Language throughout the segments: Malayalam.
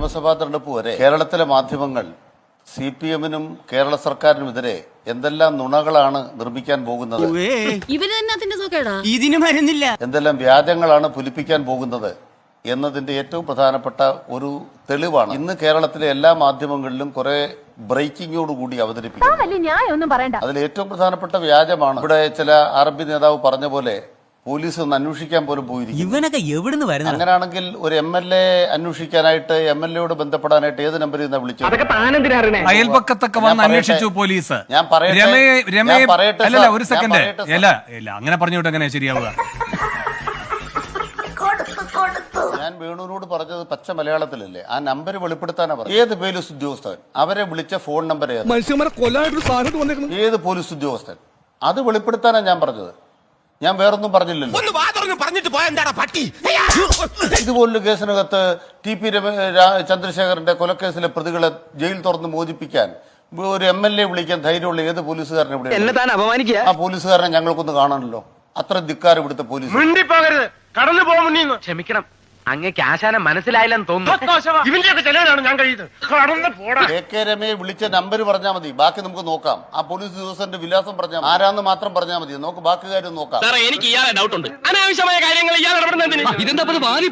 നിയമസഭാ തെരഞ്ഞെടുപ്പ് വരെ കേരളത്തിലെ മാധ്യമങ്ങൾ സി പി എമ്മിനും കേരള സർക്കാരിനുമെതിരെ എന്തെല്ലാം നുണകളാണ് നിർമ്മിക്കാൻ പോകുന്നത്? ഇവർ തന്നെ അതിന്റെ സുഖേടാ ഇതിന് മരുന്നില്ല. എന്തെല്ലാം വ്യാജങ്ങളാണ് പുലിപ്പിക്കാൻ പോകുന്നത് എന്നതിന്റെ ഏറ്റവും പ്രധാനപ്പെട്ട ഒരു തെളിവാണ്. ഇന്ന് കേരളത്തിലെ എല്ലാ മാധ്യമങ്ങളിലും കുറെ ബ്രേക്കിങ്ങോട് കൂടി അവതരിപ്പിക്കും വലിയ ന്യായം ഒന്നും പറയണ്ട. അതിൽ ഏറ്റവും പ്രധാനപ്പെട്ട വ്യാജമാണ്. ഇവിടെ ചില അറബി നേതാവ് പറഞ്ഞ പോലെ പോലീസ് ഒന്ന് അന്വേഷിക്കാൻ പോലും പോയിരിക്കും ഇവനൊക്കെ എവിടുന്ന് വരുന്നത്? അങ്ങനെയാണെങ്കിൽ ഒരു എം എൽ എ അന്വേഷിക്കാനായിട്ട് എം എൽ എയോട് ബന്ധപ്പെടാനായിട്ട് ഏത് നമ്പറിൽ നിന്നാ വിളിച്ചത്? അയൽപക്കത്തൊക്കെ വന്ന്. അന്വേഷിച്ചു പോലീസ്. ഞാൻ പറയട്ടെ. അല്ലല്ല ഒരു സെക്കൻഡ്. അല്ല ഇല്ല അങ്ങനെ പറഞ്ഞോട്ട് എങ്ങനെ ശരിയാവുക? ഞാൻ വേണുവിനോട് പറഞ്ഞത് പച്ച മലയാളത്തിലല്ലേ. ആ നമ്പർ വെളിപ്പെടുത്താനാ പറഞ്ഞത്. ഏത് പോലീസ് ഉദ്യോഗസ്ഥൻ? അവരെ വിളിച്ച ഫോൺ നമ്പർ ഏത്? ഏത് പോലീസ് ഉദ്യോഗസ്ഥൻ? അത് വെളിപ്പെടുത്താനാ ഞാൻ പറഞ്ഞത്. ഞാൻ വേറൊന്നും പറഞ്ഞില്ലല്ലോ. ഒന്ന് പറഞ്ഞിട്ട് പോയ എന്താടാ പട്ടി? ഇതുപോലൊരു കേസിനകത്ത് ടി പി ചന്ദ്രശേഖരന്റെ കൊലക്കേസിലെ പ്രതികളെ ജയിൽ തുറന്ന് മോചിപ്പിക്കാൻ ഒരു എം എൽ എ വിളിക്കാൻ ധൈര്യമുള്ള ഏത് പോലീസുകാരനെ ഇവിടെ എന്നെ താൻ അപമാനിക്കുക? ആ പോലീസുകാരനെ ഞങ്ങൾക്കൊന്ന് കാണണല്ലോ. അത്ര ധിക്കാരം ഇവിടുത്തെ പോലീസ് കടന്നു പോകാൻ ക്ഷമിക്കണം. അങ്ങേക്ക് ആശാനം മനസ്സിലായില്ലെന്ന് തോന്നുന്നു. ഇവന്റെയൊക്കെ ചെലവിലാണ് ഞാൻ കഴിയുന്നത്. കെ രമയെ വിളിച്ച നമ്പർ പറഞ്ഞാൽ മതി. ബാക്കി നമുക്ക് നോക്കാം. ആ പോലീസ് ഉദ്യോഗസ്ഥന്റെ വിലാസം പറഞ്ഞാൽ. ആരാന്ന് മാത്രം പറഞ്ഞാൽ മതി. നമുക്ക് ബാക്കി കാര്യം നോക്കാം. എനിക്ക് ഇയാളെ ഡൗട്ട് ഉണ്ട്. അനാവശ്യമായ കാര്യങ്ങൾ ഇയാൾ ഇതെന്താ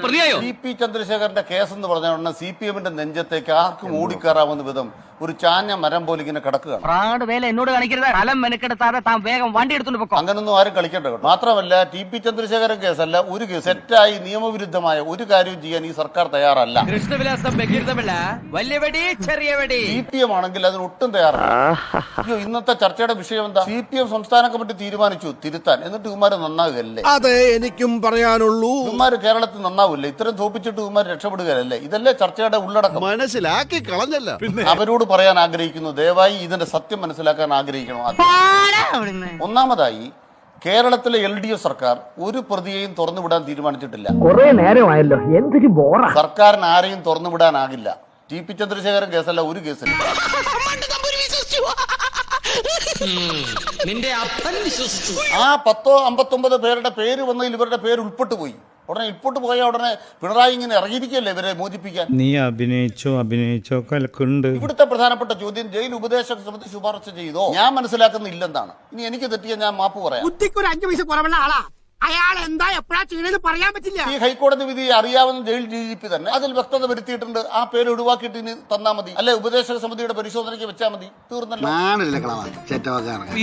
പ്രതിയായോ? സി പി ചന്ദ്രശേഖരന്റെ കേസ് എന്ന് പറഞ്ഞ ഉടനെ സി പി എമ്മിന്റെ നെഞ്ചത്തേക്ക് ആർക്കും ഓടിക്കയറാവുന്ന വിധം ഒരു ചാഞ്ഞ മരം പോലെ ഇങ്ങനെ കിടക്കുകയാണ്. പ്രാട് വേല എന്നോട് കാണിക്കരുത്. കലം മെനക്കെടുത്താതെ താൻ വേഗം വണ്ടി എടുത്തോണ്ട് പൊക്കോ. അങ്ങനൊന്നും ആരും കളിക്കേണ്ട കേട്ടോ. മാത്രമല്ല ടി പി ചന്ദ്രശേഖരൻ കേസല്ല ഒരു കേസ് സെറ്റായി നിയമവിരുദ്ധമായ ഒരു കാര്യവും ചെയ്യാൻ ഈ സർക്കാർ തയ്യാറല്ല. കൃഷ്ണവിലാസം ബഹിർദമല്ല വലിയ വെടി ചെറിയ വെടി സി പി എം ആണെങ്കിൽ അതിന് ഒട്ടും തയ്യാറല്ല. അയ്യോ ഇന്നത്തെ ചർച്ചയുടെ വിഷയം എന്താ? സി പി എം സംസ്ഥാന കമ്മിറ്റി തീരുമാനിച്ചു തിരുത്താൻ. എന്നിട്ട് ഇവന്മാര് നന്നാകുകയല്ലേ അതെ എനിക്കും പറയാനുള്ളൂ. ഇവന്മാര് കേരളത്തിൽ നന്നാവില്ല? ഇത്രയും തോപ്പിച്ചിട്ട് ഇവന്മാര് രക്ഷപ്പെടുകയല്ലേ? ഇതല്ലേ ചർച്ചയുടെ ഉള്ളടക്കം. മനസ്സിലാക്കി കളഞ്ഞല്ല. അവരോട് പറയാൻ ആഗ്രഹിക്കുന്നു. ദയവായി ഇതിന്റെ സത്യം മനസ്സിലാക്കാൻ ആഗ്രഹിക്കണം ഒന്നാമതായി കേരളത്തിലെ എൽ ഡി എഫ് സർക്കാർ ഒരു പ്രതിയെയും തുറന്നുവിടാൻ തീരുമാനിച്ചിട്ടില്ല. കൊറേ നേരമായല്ലോ. എന്തൊരു സർക്കാരിന് ആരെയും തുറന്നുവിടാനാകില്ല. ടി പി ചന്ദ്രശേഖരൻ കേസല്ല ഒരു കേസില്ല. നിന്റെ അപ്പൻ വിശ്വസിച്ചു. ആ പത്തോ അമ്പത്തൊമ്പത് പേരുടെ പേര് വന്നതിൽ ഇവരുടെ പേര് ഉൾപ്പെട്ടു പോയി ഉടനെ ഇപ്പോട്ട് പോയ ഉടനെ പിണറായി ഇങ്ങനെ ഇറങ്ങിയിരിക്കല്ലേ ഇവരെ മോചിപ്പിക്കാൻ? നീ അഭിനയിച്ചോ അഭിനയിച്ചോ കലക്കുണ്ട്. ഇവിടുത്തെ പ്രധാനപ്പെട്ട ചോദ്യം ജയിൽ ഉപദേശക സമിതി ശുപാർശ ചെയ്തോ? ഞാൻ മനസ്സിലാക്കുന്നില്ലെന്നാണ് ഇനി എനിക്ക് തെറ്റിയ ഞാൻ മാപ്പ് പറയാം. ഒരു അഞ്ചു പൈസ കുറവുള്ള ആളാ. അയാൾ എന്താ എപ്പോഴാ ചെയ്യണെന്ന് പറയാൻ പറ്റില്ല. ഈ ഹൈക്കോടതി വിധി അറിയാവുന്ന ജയിൽ ഡി ജി പി തന്നെ അതിൽ വ്യക്തത വരുത്തിയിട്ടുണ്ട്. ആ പേര് ഒഴിവാക്കിയിട്ട് ഇനി തന്നാ മതി. അല്ലെ ഉപദേശക സമിതിയുടെ പരിശോധനയ്ക്ക് വെച്ചാൽ മതി. തീർന്നല്ലോ.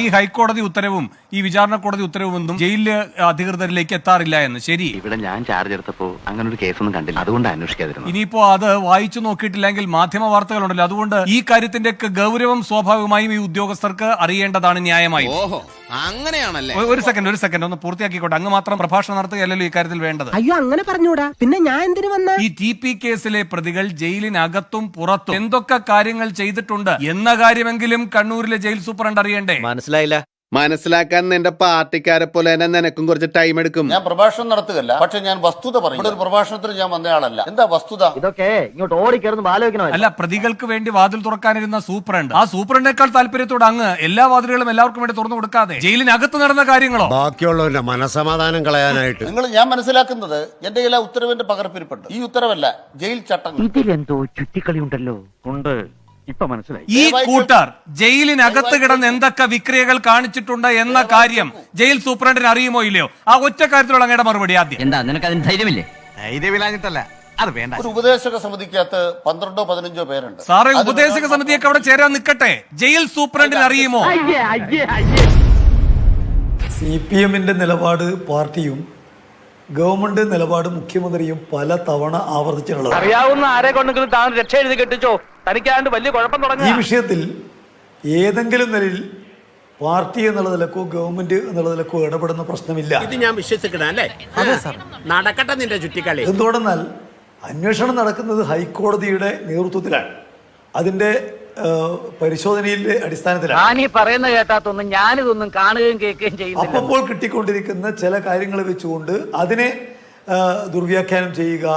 ഈ ഹൈക്കോടതി ഉത്തരവും ഈ വിചാരണ കോടതി ഉത്തരവും ഒന്നും ജയിലിൽ അധികൃതരിലേക്ക് എത്താറില്ല എന്ന്. ശരി. ഇവിടെ ഞാൻ ചാർജ് എടുത്തപ്പോ അങ്ങനെ ഒരു കേസൊന്നും കണ്ടില്ല. അതുകൊണ്ട് അന്വേഷിക്കാതിരുന്നു. ഇനിയിപ്പോ അത് വായിച്ചു നോക്കിയിട്ടില്ലെങ്കിൽ മാധ്യമ വാർത്തകളുണ്ടല്ലോ. അതുകൊണ്ട് ഈ കാര്യത്തിന്റെ ഗൗരവം സ്വാഭാവികമായും ഈ ഉദ്യോഗസ്ഥർക്ക് അറിയേണ്ടതാണ് ന്യായമായി. ഓഹോ അങ്ങനെയാണല്ലേ? ഒരു സെക്കൻഡ് ഒരു സെക്കൻഡ് ഒന്ന് പൂർത്തിയാക്കിക്കോട്ടെ. അങ്ങ് മാത്രം പ്രഭാഷണം നടത്തുകയല്ലല്ലോ ഈ കാര്യത്തിൽ വേണ്ടത്. അയ്യോ അങ്ങനെ പറഞ്ഞൂടാ. പിന്നെ ഞാൻ എന്തിനു വന്ന? ഈ ടി പി കേസിലെ പ്രതികൾ ജയിലിനകത്തും പുറത്തും എന്തൊക്കെ കാര്യങ്ങൾ ചെയ്തിട്ടുണ്ട് എന്ന കാര്യമെങ്കിലും കണ്ണൂരിലെ ജയിൽ സൂപ്രണ്ട് അറിയണ്ടേ? മനസ്സിലായില്ല. മനസ്സിലാക്കാൻ നിന്റെ പാർട്ടിക്കാരെ പോലെ തന്നെ നിനക്കും കുറച്ച് ടൈം എടുക്കും. ഞാൻ പ്രഭാഷണം നടത്തുകല്ല പക്ഷെ ഞാൻ വസ്തുത പറയും ഇവിടെ ഒരു പ്രഭാഷണത്തിന് ഞാൻ വന്നയാളല്ല എന്താ വസ്തുത? ഇതൊക്കെ ഇങ്ങോട്ട് ഓടിക്കരുന്ന് ആലോചിക്കണോ. അല്ല പ്രതികൾക്ക് വേണ്ടി വാതിൽ തുറക്കാനിരുന്ന സൂപ്രണ്ട്. ആ സൂപ്രണ്ടിനേക്കാൾ താല്പര്യത്തോട് അങ്ങ് എല്ലാ വാതിലുകളും എല്ലാവർക്കും വേണ്ടി തുറന്നു കൊടുക്കാതെ ജയിലിനകത്ത് നടന്ന കാര്യങ്ങളോ? ബാക്കിയുള്ളവരുടെ മനസമാധാനം കളയാനായിട്ട്. നിങ്ങൾ ഞാൻ മനസ്സിലാക്കുന്നത് എന്റെ കയ്യിൽ ആ ഉത്തരവിന്റെ പകർപ്പിരിപ്പുണ്ട്. ഈ ഉത്തരവല്ല ജയിൽ ചട്ടം ഇതിലെന്തോ ചുറ്റിക്കളി ഉണ്ടല്ലോ ഉണ്ട്. ഇപ്പൊ മനസ്സിലായി. ഈ കൂട്ടർ ജയിലിനകത്ത് കിടന്ന് എന്തൊക്കെ വിക്രിയകൾ കാണിച്ചിട്ടുണ്ട് എന്ന കാര്യം ജയിൽ സൂപ്രണ്ടിന് അറിയുമോ ഇല്ലയോ? ആ ഒറ്റ കാര്യത്തിലുള്ള അങ്ങയുടെ മറുപടി ആദ്യം. എന്താ നിനക്ക് അതിന് ധൈര്യമില്ലേ? ധൈര്യമില്ലാഞ്ഞിട്ടല്ല അത് വേണ്ട. ഒരു ഉപദേശക സമിതിക്കകത്ത് പന്ത്രണ്ടോ പതിനഞ്ചോ പേരുണ്ട്. സാറേ ഉപദേശക സമിതിയൊക്കെ അവിടെ ചേരാൻ നിൽക്കട്ടെ ജയിൽ സൂപ്രണ്ടിന് അറിയുമോ? സി പി എമ്മിന്റെ നിലപാട് പാർട്ടിയും ഗവൺമെന്റ് നിലപാട് മുഖ്യമന്ത്രിയും പല തവണ ആവർത്തിച്ചിട്ടുള്ളത് അറിയാവുന്ന ആരെ കൊണ്ടെങ്കിലും താൻ രക്ഷ എഴുതി കെട്ടിച്ചോ? തനിക്കാണ്ട് വലിയ കുഴപ്പം തുടങ്ങി ഈ വിഷയത്തിൽ ഏതെങ്കിലും നിലയിൽ പാർട്ടി എന്നുള്ള നിലക്കോ ഗവൺമെന്റ് എന്നുള്ള നിലക്കോ ഇടപെടുന്ന പ്രശ്നമില്ല. ഇത് ഞാൻ വിശ്വസിക്കണം അല്ലേ നടക്കട്ടെ നിന്റെ ചുറ്റിക്കളി. എന്തുകൊണ്ടെന്നാൽ അന്വേഷണം നടക്കുന്നത് ഹൈക്കോടതിയുടെ നേതൃത്വത്തിലാണ്. അതിന്റെ പരിശോധനയിലെ അടിസ്ഥാനത്തിലാണ്. ഞാൻ ഈ പറയുന്ന കേട്ടാത്തൊന്നും ഞാനിതൊന്നും കാണുകയും കേൾക്കുകയും ചെയ്യുന്നില്ല. അപ്പോൾ കിട്ടിക്കൊണ്ടിരിക്കുന്ന ചില കാര്യങ്ങൾ വെച്ചുകൊണ്ട് അതിനെ ദുർവ്യാഖ്യാനം ചെയ്യുക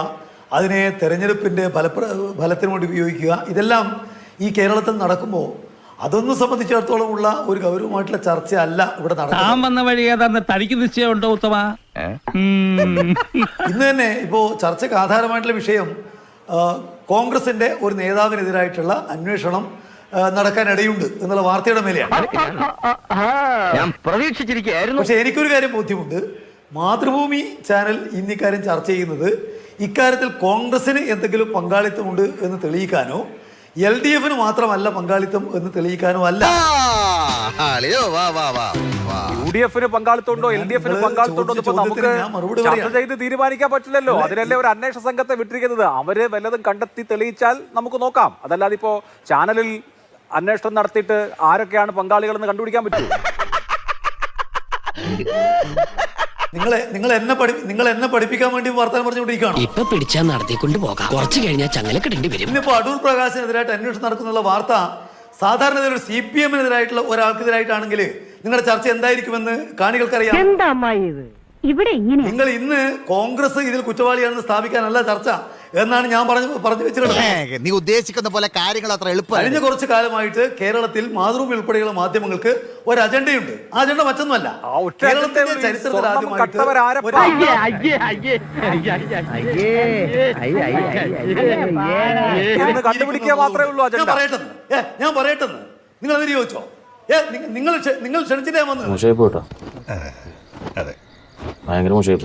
അതിനെ തെരഞ്ഞെടുപ്പിന്റെ ഫലപ്ര ഫലത്തിന് വേണ്ടി ഉപയോഗിക്കുക ഇതെല്ലാം ഈ കേരളത്തിൽ നടക്കുമ്പോൾ അതൊന്നും സംബന്ധിച്ചിടത്തോളം ഉള്ള ഒരു ഗൗരവമായിട്ടുള്ള ചർച്ച അല്ല ഇവിടെ നടക്കുന്നത്. വന്ന വഴി ഏതാണ്ട് തനിക്ക് നിശ്ചയമുണ്ടോ ഉത്തമ? ഇന്ന് തന്നെ ഇപ്പോൾ ചർച്ചയ്ക്ക് ആധാരമായിട്ടുള്ള വിഷയം കോൺഗ്രസിന്റെ ഒരു നേതാവിനെതിരായിട്ടുള്ള അന്വേഷണം നടക്കാനിടയുണ്ട് എന്നുള്ള വാർത്തയുടെ മേലെയാണ്. പക്ഷെ എനിക്കൊരു കാര്യം ബോധ്യമുണ്ട്. മാതൃഭൂമി ചാനൽ ഇന്ന് ഇക്കാര്യം ചർച്ച ചെയ്യുന്നത് ഇക്കാര്യത്തിൽ കോൺഗ്രസിന് എന്തെങ്കിലും പങ്കാളിത്തമുണ്ട് എന്ന് തെളിയിക്കാനോ എൽ ഡി എഫിന് മാത്രമല്ല പങ്കാളിത്തം എന്ന് തെളിയിക്കാനോ അല്ല. യു ഡി എഫിന് പങ്കാളിത്തമുണ്ടോ? എൽ ഡി എഫിന് പങ്കാളിത്തമുണ്ടോ ഇപ്പൊ നമുക്ക് ചർച്ച. ചെയ്ത് തീരുമാനിക്കാൻ പറ്റില്ലല്ലോ. അതിനല്ലേ ഒരു അന്വേഷണ സംഘത്തെ വിട്ടിരിക്കുന്നത്. അവർ വല്ലതും കണ്ടെത്തി തെളിയിച്ചാൽ നമുക്ക് നോക്കാം. അതല്ലാതെ ഇപ്പോ ചാനലിൽ അന്വേഷണം നടത്തിയിട്ട് ആരൊക്കെയാണ് പങ്കാളികളെന്ന് കണ്ടുപിടിക്കാൻ പറ്റൂ. നിങ്ങളെ നിങ്ങൾ എന്നെ പഠി നിങ്ങൾ എന്നെ പഠിപ്പിക്കാൻ വേണ്ടി വർത്തമാനം പറഞ്ഞുകൊണ്ടിരിക്കുകയാണ്. ഇപ്പൊ പിടിച്ചാൽ നടത്തിക്കൊണ്ട് പോകാം. കുറച്ച് കഴിഞ്ഞാൽ ചങ്ങലക്കിടേണ്ടി വരും. ഇന്നിപ്പോ അടൂർ പ്രകാശിനെതിരായിട്ട് അന്വേഷണം നടക്കുന്നുള്ള വാർത്ത സാധാരണ ഒരു സി പി എമ്മിനെതിരായിട്ടുള്ള ഒരാൾക്കെതിരായിട്ടാണെങ്കിൽ നിങ്ങളുടെ ചർച്ച എന്തായിരിക്കുമെന്ന് കാണികൾക്കറിയാം. എന്താ അമ്മായി ഇത്? ഇവിടെ ഇങ്ങനെ നിങ്ങൾ ഇന്ന് കോൺഗ്രസ് ഇതിൽ കുറ്റവാളിയാണെന്ന് സ്ഥാപിക്കാനല്ല ചർച്ച. എന്നാണ് ഞാൻ പറഞ്ഞു പറഞ്ഞു വെച്ചിട്ടുള്ളത് നീ ഉദ്ദേശിക്കുന്ന പോലെ കാര്യങ്ങൾ അത്ര എളുപ്പം കഴിഞ്ഞ കുറച്ച് കാലമായിട്ട് കേരളത്തിൽ മാതൃഭൂമി ഉൾപ്പെടെയുള്ള മാധ്യമങ്ങൾക്ക് ഒരു അജണ്ടയുണ്ട് ആ അജണ്ട മറ്റൊന്നുമല്ല കേരളത്തിന്റെ. ചരിത്രത്തിൽ ആദ്യമായിട്ട് ഞാൻ പറയട്ടെ നിങ്ങൾ അതിന് ചോദിച്ചോ നിങ്ങൾ നിങ്ങൾ ക്ഷണിച്ചിട്ടേ വന്നു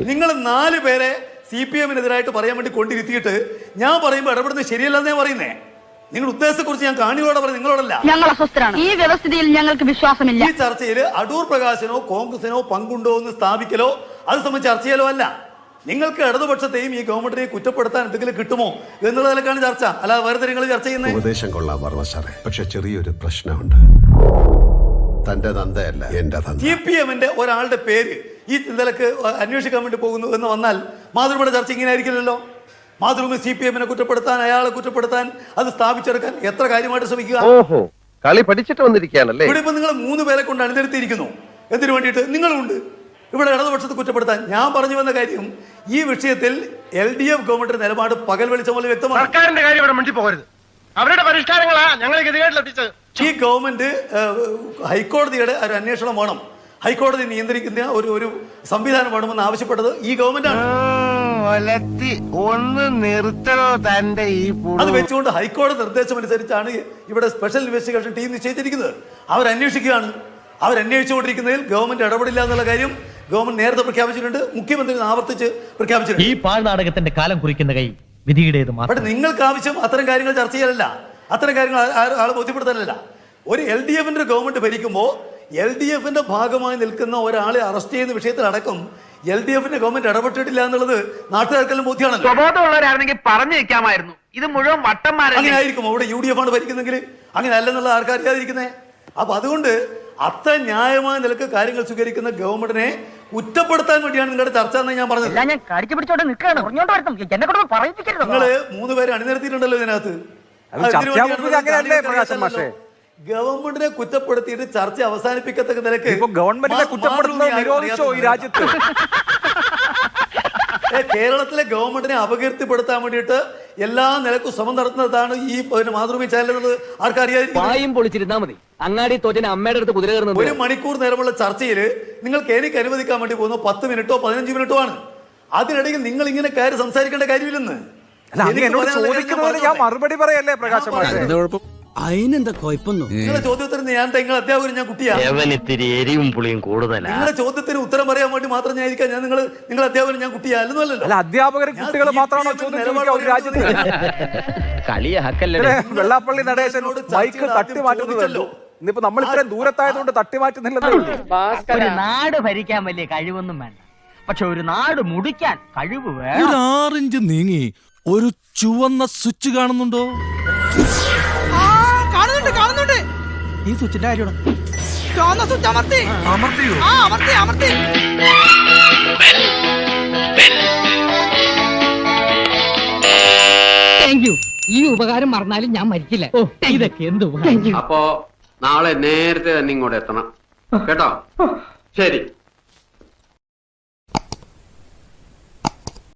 നിങ്ങൾ നാല് പേരെ സി പി എമ്മിനെതിരായിട്ട് പറയാൻ വേണ്ടി കൊണ്ടിരുത്തിയിട്ട് ഞാൻ പറയുമ്പോൾ ഇടപെടുന്നത് ശരിയല്ലെന്നേ പറയുന്നേ. നിങ്ങൾ ഉദ്ദേശത്തെക്കുറിച്ച് ഞാൻ കാണികളോട് പറയും നിങ്ങളോടല്ല. ഞങ്ങൾ അസ്വസ്ഥരാണ്. ഈ വ്യവസ്ഥിതിയിൽ ഞങ്ങൾക്ക് വിശ്വാസമില്ല. ഈ ചർച്ചയിൽ അടൂർ പ്രകാശനോ കോൺഗ്രസിനോ പങ്കുണ്ടോ എന്ന് സ്ഥാപിക്കലോ അത് സംബന്ധിച്ച് ചർച്ച ചെയ്യലോ അല്ല. നിങ്ങൾക്ക് ഇടതുപക്ഷത്തെയും ഈ ഗവൺമെന്റിനെ കുറ്റപ്പെടുത്താൻ എന്തെങ്കിലും കിട്ടുമോ എന്നുള്ള നിലക്കാണ് ചർച്ച. അല്ലാതെ വേറെ നിങ്ങൾ ചർച്ച ചെയ്യുന്നത് ഉപദേശം കൊള്ളാൻ പറഞ്ഞ സാറേ. പക്ഷെ ചെറിയൊരു പ്രശ്നമുണ്ട്. തന്റെ തന്തയല്ല എന്റെ തന്ത. സി പി എമ്മിന്റെ ഒരാളുടെ പേര് ഈ നിലയ്ക്ക് അന്വേഷിക്കാൻ വേണ്ടി പോകുന്നു എന്ന് വന്നാൽ മാതൃഭൂമിയുടെ ചർച്ച ഇങ്ങനെ ആയിരിക്കില്ലല്ലോ മാതൃഭൂമി സി പി എമ്മിനെ കുറ്റപ്പെടുത്താൻ അയാളെ കുറ്റപ്പെടുത്താൻ അത് സ്ഥാപിച്ചെടുക്കാൻ എത്ര കാര്യമായിട്ട് ശ്രമിക്കുക? ഓഹോ കളി പഠിച്ചിട്ട് വന്നിരിക്കുകയാണല്ലേ? ഇവിടെ ഇപ്പൊ നിങ്ങൾ മൂന്ന് പേരെ കൊണ്ട് അണിനിരത്തിയിരിക്കുന്നു. എന്തിനു വേണ്ടിയിട്ട്? നിങ്ങളുണ്ട് ഇവിടെ ഇടതുപക്ഷത്തെ കുറ്റപ്പെടുത്താൻ. ഞാൻ പറഞ്ഞു വന്ന കാര്യം ഈ വിഷയത്തിൽ എൽ ഡി എഫ് ഗവൺമെന്റിന്റെ നിലപാട് പകൽ വെളിച്ചം പോലെ വ്യക്തമാണ്. സർക്കാരിന്റെ കാര്യം ഇവിടെ മിണ്ടി പോകരുത് അവരുടെ പരിഷ്കാരങ്ങളാ ഞങ്ങൾ ഈ ഗവൺമെന്റ് ഹൈക്കോടതിയുടെ ഒരു അന്വേഷണം വേണം. ഹൈക്കോടതി നിയന്ത്രിക്കുന്ന ഒരു ഒരു സംവിധാനം വേണമെന്ന് ആവശ്യപ്പെട്ടത് ഈ ഗവൺമെന്റാണ് ഒലത്തി ഒന്ന് നിർത്തണോ തന്റെ ഈ അത് വെച്ചുകൊണ്ട് ഹൈക്കോടതി നിർദ്ദേശം അനുസരിച്ചാണ് ഇവിടെ സ്പെഷ്യൽ ഇൻവെസ്റ്റിഗേഷൻ ടീം നിശ്ചയിച്ചിരിക്കുന്നത്. അവരന്വേഷിക്കുകയാണ്. അവരന്വേഷിച്ചുകൊണ്ടിരിക്കുന്നതിൽ ഗവൺമെന്റ് ഇടപെടില്ല എന്നുള്ള കാര്യം ഗവൺമെന്റ് നേരത്തെ പ്രഖ്യാപിച്ചിട്ടുണ്ട്. മുഖ്യമന്ത്രി ആവർത്തിച്ച് പ്രഖ്യാപിച്ചിട്ടുണ്ട്. ഈ പാഴ്നാടകത്തിന്റെ കാലം കുറിക്കുന്ന കൈ വിധിയുടേത് പക്ഷെ നിങ്ങൾക്ക് ആവശ്യം അത്തരം കാര്യങ്ങൾ ചർച്ച ചെയ്യലല്ല. അത്തരം കാര്യങ്ങൾ ആ- ആ- ആളെ ബോധ്യപ്പെടുത്താനല്ല. ഒരു എൽ ഡി എഫിന്റെ ഗവൺമെന്റ് ഭരിക്കുമ്പോൾ എൽ ഡി എഫിന്റെ ഭാഗമായി നിൽക്കുന്ന ഒരാളെ അറസ്റ്റ് ചെയ്യുന്ന വിഷയത്തിലടക്കം എൽ ഡി എഫിന്റെ ഗവൺമെന്റ് ഇടപെട്ടിട്ടില്ല എന്നുള്ളത് നാട്ടുകാർക്കെല്ലാം ബോധ്യമാണല്ലോ സ്വബോധമുള്ളവരായിരുന്നെങ്കിൽ പറഞ്ഞു വെക്കാമായിരുന്നു ഇത് മുഴുവൻ വട്ടന്മാരെ അങ്ങനെ ആയിരിക്കും അവിടെ യു ഡി എഫ് ആണ് ഭരിക്കുന്നെങ്കിൽ അങ്ങനെ അല്ലെന്നുള്ള ആർക്കറിയാതിരിക്കുന്നേ അപ്പൊ അതുകൊണ്ട് അത്ര ന്യായമായ നിലയ്ക്ക് കാര്യങ്ങൾ സ്വീകരിക്കുന്ന ഗവൺമെന്റിനെ കുറ്റപ്പെടുത്താൻ വേണ്ടിയാണ് നിങ്ങളുടെ ചർച്ച എന്ന് ഞാൻ പറഞ്ഞത്. നിങ്ങൾ മൂന്ന് പേരെ അണിനിരത്തിയിട്ടുണ്ടല്ലോ ഇതിനകത്ത്. ഗവൺമെന്റിനെ കുറ്റപ്പെടുത്തിയിട്ട് ചർച്ച അവസാനിപ്പിക്കത്തക്ക നിലയ്ക്ക് ഇപ്പൊ ഗവൺമെന്റിനെ കുറ്റപ്പെടുത്തുന്നത് നിരോധിച്ചോ ഈ രാജ്യത്ത്. ഏ, കേരളത്തിലെ ഗവൺമെന്റിനെ അപകീർത്തിപ്പെടുത്താൻ വേണ്ടിയിട്ട് എല്ലാ നിലക്കും ശ്രമം നടത്തുന്നതാണ് ഈ മാതൃഭൂമി ചാനലുകൾ ആർക്കറിയാതിരിക്കും പായും പൊളിച്ചിരുന്നാ മതി. അങ്ങാടി തോറ്റന് അമ്മയുടെ അടുത്ത് കുതിര കയറുന്നത് ഒരു മണിക്കൂർ നേരമുള്ള ചർച്ചയിൽ നിങ്ങൾക്ക് എനിക്ക് അനുവദിക്കാൻ വേണ്ടി പോകുന്നു പത്ത് മിനിറ്റോ പതിനഞ്ച് മിനിറ്റോ ആണ്. അതിനിടയിൽ നിങ്ങൾ ഇങ്ങനെ കയറി സംസാരിക്കേണ്ട കാര്യമില്ലെന്ന്. എന്നോട് ചോദിക്കുന്നതിന് ഞാൻ മറുപടി പറയല്ലേ പ്രകാശം. അതിനെന്താ കുഴപ്പമൊന്നും നിങ്ങളുടെ ചോദ്യത്തിന് ഞാൻ നിങ്ങൾ അധ്യാപകൻ ഞാൻ കുട്ടിയാ. ഇത്തിരി എരിവും പുളിയും കൂടുതലാ. നിങ്ങളുടെ ചോദ്യത്തിന് ഉത്തരം പറയാൻ വേണ്ടി മാത്രം ഞാൻ ഇരിക്കാം. ഞാൻ നിങ്ങൾ നിങ്ങൾ അധ്യാപകൻ ഞാൻ കുട്ടിയാ. അല്ലെന്നല്ലോ അല്ല അധ്യാപകരും ഞാൻ കുട്ടികൾ CPM മാത്രമാണോ ന്റെ ചോദ്യം നിലപാട് ചോദിക്കുക ഒരു രാജ്യത്ത്? കളിയ ഹക്കല്ലേ. വെള്ളാപ്പള്ളി നടേശൻ ബൈക്ക് ചർച്ച മൈക്ക് ചെയ്ത് തട്ടി ആദ്യം മാറ്റുന്നത് ചോദിച്ചല്ലോ. ഇന്നിപ്പോ നമ്മൾ ഇത്രയും ദൂരത്തായതുകൊണ്ട് തട്ടി മാറ്റുന്നില്ലെന്നേ ഉള്ളൂ ഒരു നാട് ഭരിക്കാൻ വലിയ കഴിവൊന്നും വേണ്ട. പക്ഷെ ഒരു നാട് മുടിക്കാൻ കഴിവ് വേണം. ഒരു ആറിഞ്ച് നീങ്ങി ഒരു ചുവന്ന സ്വിച്ച് കാണുന്നുണ്ട്? ഈ സ്വിച്ചിന്റെ കാര്യമാണ്? ചുവന്ന സ്വിച്ച് അമർത്തി. അമർത്തിയോ? ആ അമർത്തി അമർത്തി. താങ്ക് യു ഈ ഉപകാരം മറന്നാലും ഞാൻ മരിക്കില്ല. ഓ ഇതൊക്കെ എന്ത് ഉപകാരം? അപ്പോ നാളെ നേരത്തെ തന്നെ ഇങ്ങോട്ട് എത്തണം. കേട്ടോ? ശരി.